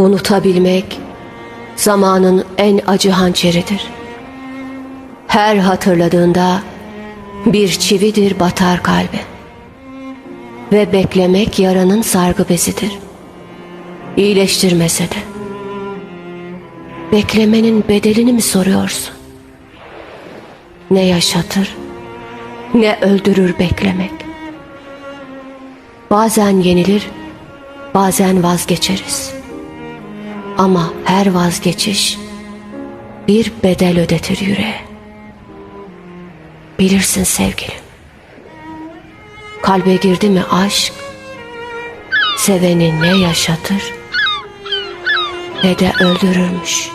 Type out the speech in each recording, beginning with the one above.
Unutabilmek zamanın en acı hançeridir. Her hatırladığında bir çividir batar kalbe. Ve beklemek yaranın sargı bezidir. İyileştirmese de. Beklemenin bedelini mi soruyorsun? Ne yaşatır, ne öldürür beklemek. Bazen yenilir, bazen vazgeçeriz. Ama her vazgeçiş bir bedel ödetir yüreğe. Bilirsin sevgilim. Kalbe girdi mi aşk, seveni ne yaşatır ne de öldürürmüş.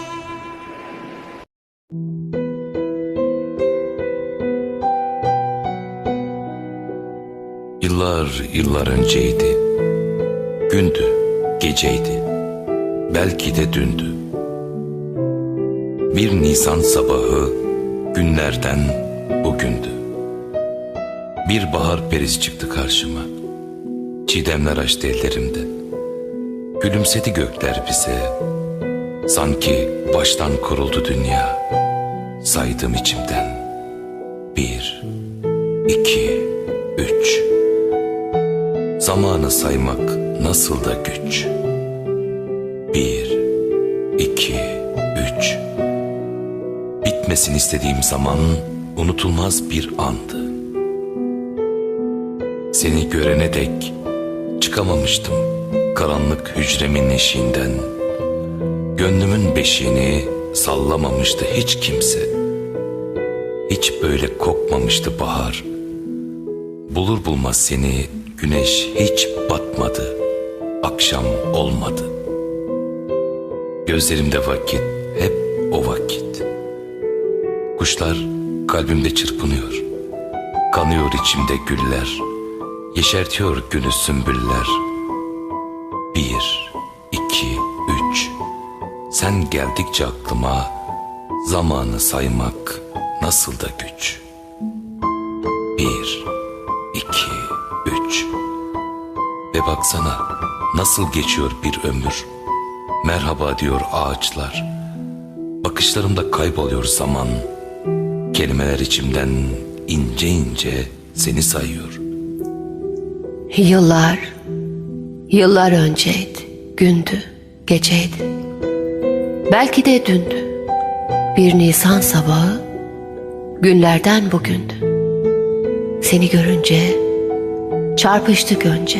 Yıllar yıllar önceydi. Gündü, geceydi. Belki de dündü. Bir Nisan sabahı günlerden bugündü. Bir bahar perisi çıktı karşıma. Çiğdemler açtı ellerimde. Gülümsedi gökler bize. Sanki baştan kuruldu dünya. Saydım içimden. Bir, iki, üç. Zamanı saymak nasıl da güç. Bir, iki, üç. Bitmesin istediğim zaman unutulmaz bir andı. Seni görene dek çıkamamıştım karanlık hücremin eşiğinden. Gönlümün beşiğini sallamamıştı hiç kimse. Hiç böyle kokmamıştı bahar. Bulur bulmaz seni güneş hiç batmadı. Akşam olmadı. Gözlerimde vakit hep o vakit. Kuşlar kalbimde çırpınıyor. Kanıyor içimde güller. Yeşertiyor günü sümbüller. Bir, iki, üç. Sen geldikçe aklıma zamanı saymak nasıl da güç. Bir, iki, üç. Ve baksana nasıl geçiyor bir ömür. Merhaba diyor ağaçlar. Bakışlarımda kayboluyor zaman. Kelimeler içimden ince ince seni sayıyor. Yıllar, yıllar önceydi, gündü, geceydi. Belki de dündü. Bir Nisan sabahı, günlerden bugündü. Seni görünce, çarpıştık önce.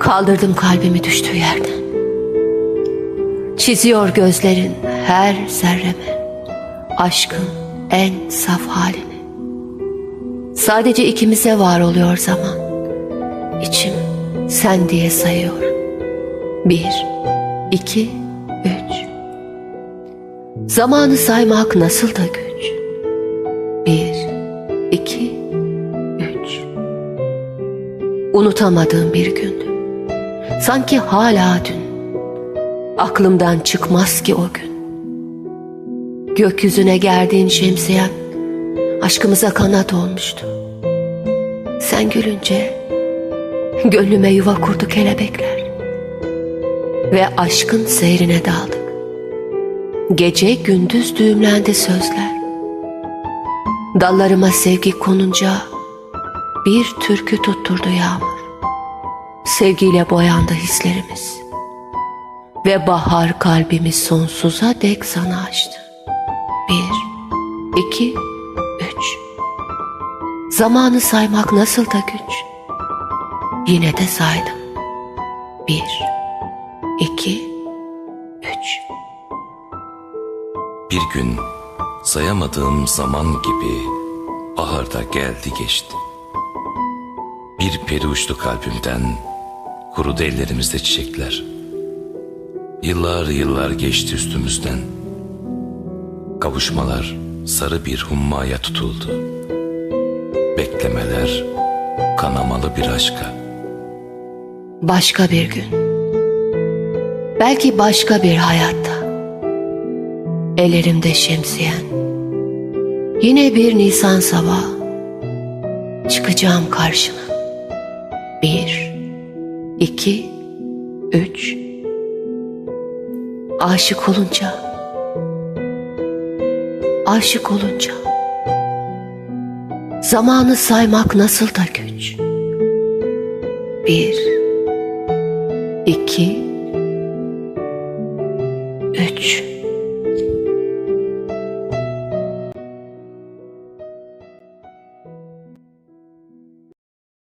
Kaldırdım kalbimi düştüğü yerden. Çiziyor gözlerin her zerreme, aşkın en saf halini. Sadece ikimize var oluyor zaman. İçim sen diye sayıyor. Bir, iki, üç. Zamanı saymak nasıl da güç. Bir, iki, üç. Unutamadığım bir gündü. Sanki hala dün. Aklımdan çıkmaz ki o gün. Gökyüzüne gerdiğin şemsiyen aşkımıza kanat olmuştu. Sen gülünce Gönlüme yuva kurdu kelebekler. Ve aşkın seyrine daldık. Gece gündüz düğümlendi sözler. Dallarıma sevgi konunca bir türkü tutturdu yağmur. Sevgiyle boyandı hislerimiz. Ve bahar kalbimi sonsuza dek sana açtı. Bir, iki, üç. Zamanı saymak nasıl da güç. Yine de saydım. Bir, iki, üç. Bir gün sayamadığım zaman gibi baharda geldi geçti. Bir peri uçtu kalbimden, kurudu ellerimizde çiçekler. Yıllar yıllar geçti üstümüzden. Kavuşmalar sarı bir hummaya tutuldu. Beklemeler kanamalı bir aşka. Başka bir gün. Belki başka bir hayatta. Ellerimde şemsiyen. Yine bir Nisan sabahı. Çıkacağım karşına. Bir, iki, üç. Aşık olunca, aşık olunca, zamanı saymak nasıl da güç. Bir, iki, üç.